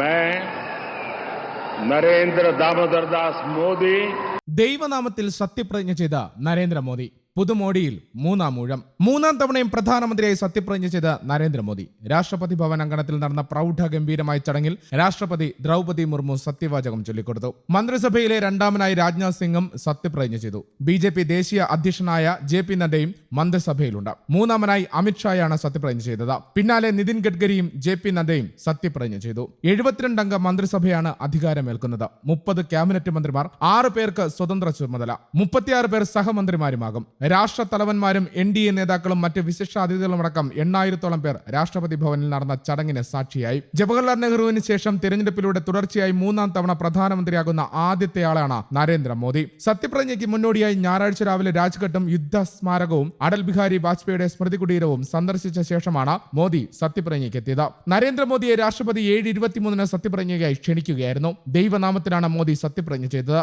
मैं നരേന്ദ്ര ദാമോദർ മോദി ദൈവനാമത്തിൽ സത്യപ്രതിജ്ഞ ചെയ്ത നരേന്ദ്രമോദി. പുതുമോടിയിൽ മൂന്നാം ഊഴം. മൂന്നാം തവണയും പ്രധാനമന്ത്രിയായി സത്യപ്രതിജ്ഞ ചെയ്ത നരേന്ദ്രമോദി. രാഷ്ട്രപതി ഭവൻ അങ്കണത്തിൽ നടന്ന പ്രൗഢ ഗംഭീരമായ ചടങ്ങിൽ രാഷ്ട്രപതി ദ്രൗപതി മുർമു സത്യവാചകം ചൊല്ലിക്കൊടുത്തു. മന്ത്രിസഭയിലെ രണ്ടാമനായി രാജ്നാഥ് സിംഗും സത്യപ്രതിജ്ഞ ചെയ്തു. ബി ജെ പി ദേശീയ അധ്യക്ഷനായ ജെ പി നദ്ദയും മന്ത്രിസഭയിലുണ്ട്. മൂന്നാമനായി അമിത്ഷായാണ് സത്യപ്രതിജ്ഞ ചെയ്തത്. പിന്നാലെ നിതിൻ ഗഡ്കരിയും ജെ പി നദ്ദയും സത്യപ്രതിജ്ഞ ചെയ്തു. എഴുപത്തിരണ്ട് അംഗ മന്ത്രിസഭയാണ് അധികാരമേൽക്കുന്നത്. മുപ്പത് ക്യാബിനറ്റ് മന്ത്രിമാർ ആറ് പേർക്ക് സ്വതന്ത്ര ചുമതല. മുപ്പത്തിയാറ് പേർ സഹമന്ത്രിമാരുമാകും. രാഷ്ട്ര തലവന്മാരും എൻ ഡി എ നേതാക്കളും മറ്റ് വിശിഷ്ടാതിഥികളുമടക്കം എണ്ണായിരത്തോളം പേർ രാഷ്ട്രപതി ഭവനിൽ നടന്ന ചടങ്ങിന് സാക്ഷിയായി. ജവഹർലാൽ നെഹ്റുവിന് ശേഷം തിരഞ്ഞെടുപ്പിലൂടെ തുടർച്ചയായി മൂന്നാം തവണ പ്രധാനമന്ത്രിയാകുന്ന ആദ്യത്തെയാളാണ് നരേന്ദ്രമോദി സത്യപ്രതിജ്ഞയ്ക്ക് മുന്നോടിയായി ഞായറാഴ്ച രാവിലെ രാജ്ഘട്ടും യുദ്ധ സ്മാരകവും അടൽ ബിഹാരി വാജ്പേയിയുടെ സ്മൃതി കുടീരവും സന്ദർശിച്ച ശേഷമാണ് മോദി സത്യപ്രതിജ്ഞയ്ക്ക് എത്തിയത്. നരേന്ദ്രമോദിയെ രാഷ്ട്രപതി ഏഴ് ഇരുപത്തിമൂന്നിന് സത്യപ്രതിജ്ഞയായി ക്ഷണിക്കുകയായിരുന്നു. ദൈവനാമത്തിലാണ് മോദി സത്യപ്രതിജ്ഞ ചെയ്തത്.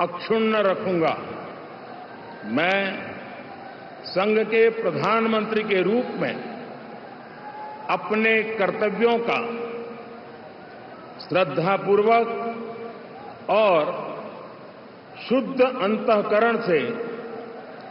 अक्षुण्ण रखूँगा। मैं संघ के प्रधानमंत्री के रूप में अपने कर्तव्यों का श्रद्धापूर्वक और शुद्ध अंतकरण से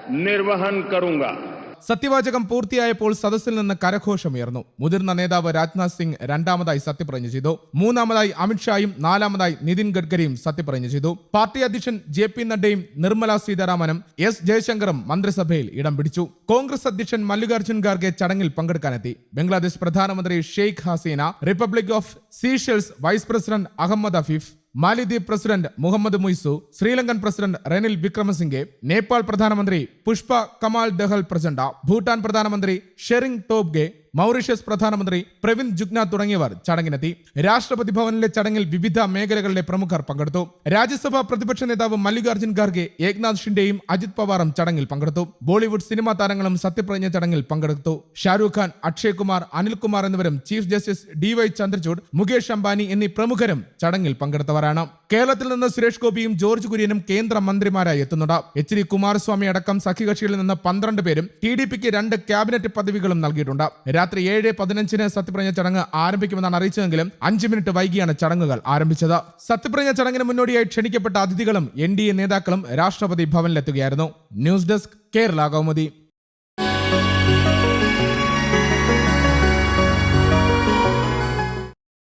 निर्वहन करूँगा। സത്യവാചകം പൂർത്തിയായപ്പോൾ സദസ്സിൽ നിന്ന് കരഘോഷമുയർന്നു. മുതിർന്ന നേതാവ് രാജ്നാഥ് സിംഗ് രണ്ടാമതായി സത്യപ്രതിജ്ഞ ചെയ്തു. മൂന്നാമതായി അമിത്ഷായും നാലാമതായി നിതിൻ ഗഡ്കരിയും സത്യപ്രതിജ്ഞ ചെയ്തു. പാർട്ടി അധ്യക്ഷൻ ജെ പി നഡ്ഡയും നിർമ്മല സീതാരാമനും എസ് ജയശങ്കറും മന്ത്രിസഭയിൽ ഇടം പിടിച്ചു. കോൺഗ്രസ് അധ്യക്ഷൻ മല്ലികാർജുൻ ഖാർഗെ ചടങ്ങിൽ പങ്കെടുക്കാനെത്തി. ബംഗ്ലാദേശ് പ്രധാനമന്ത്രി Sheikh Hasina republic of Seychelles vice president Ahmed Afif മാലിദ്വീപ് പ്രസിഡന്റ് മുഹമ്മദ് മുയ്സു ശ്രീലങ്കൻ പ്രസിഡന്റ് റെനിൽ വിക്രമസിംഗെ നേപ്പാൾ പ്രധാനമന്ത്രി പുഷ്പ കമാൽ ദഹൽ പ്രചണ്ഡ ഭൂട്ടാൻ പ്രധാനമന്ത്രി ഷെറിങ് ടോബ്ഗെ മൗറീഷ്യസ് പ്രധാനമന്ത്രി പ്രവിന്ദ് ജുഗ്നാഥ് തുടങ്ങിയവർ ചടങ്ങിനെത്തി. രാഷ്ട്രപതി ഭവനിലെ ചടങ്ങിൽ വിവിധ മേഖലകളിലെ പ്രമുഖർ പങ്കെടുത്തു. രാജ്യസഭാ പ്രതിപക്ഷ നേതാവ് മല്ലികാർജുൻ ഖാർഗെ ഏക്നാഥ് ഷിൻഡെയും അജിത് പവാറും ചടങ്ങിൽ പങ്കെടുത്തു. ബോളിവുഡ് സിനിമാ താരങ്ങളും സത്യപ്രതിജ്ഞ ചടങ്ങിൽ പങ്കെടുത്തു. ഷാരൂഖ് ഖാൻ അക്ഷയ് കുമാർ അനിൽകുമാർ എന്നിവരും chief justice D Y Chandrachud Mukesh Ambani എന്നീ പ്രമുഖരും ചടങ്ങിൽ പങ്കെടുത്തവരാണ്. കേരളത്തിൽ നിന്ന് സുരേഷ് ഗോപിയും ജോർജ് കുര്യനും കേന്ദ്ര മന്ത്രിമാരായി എത്തുന്നുണ്ട്. എച്ച് ഡി കുമാരസ്വാമി അടക്കം സഖ്യകക്ഷികളിൽ നിന്ന് പന്ത്രണ്ട് പേരും ടി ഡി പിക്ക് രണ്ട് ക്യാബിനറ്റ് പദവികളും നൽകിയിട്ടുണ്ട്. രാത്രി ഏഴ് പതിനഞ്ചിന് സത്യപ്രതിജ്ഞ ചടങ്ങ് ആരംഭിക്കുമെന്നാണ് അറിയിച്ചതെങ്കിലും അഞ്ച് മിനിറ്റ് വൈകിയാണ് ചടങ്ങുകൾ ആരംഭിച്ചത്. സത്യപ്രതിജ്ഞ ചടങ്ങിന് മുന്നോടിയായി ക്ഷണിക്കപ്പെട്ട അതിഥികളും എൻ നേതാക്കളും രാഷ്ട്രപതി ഭവനിലെത്തുകയായിരുന്നു. News desk Kerala Kaumudi.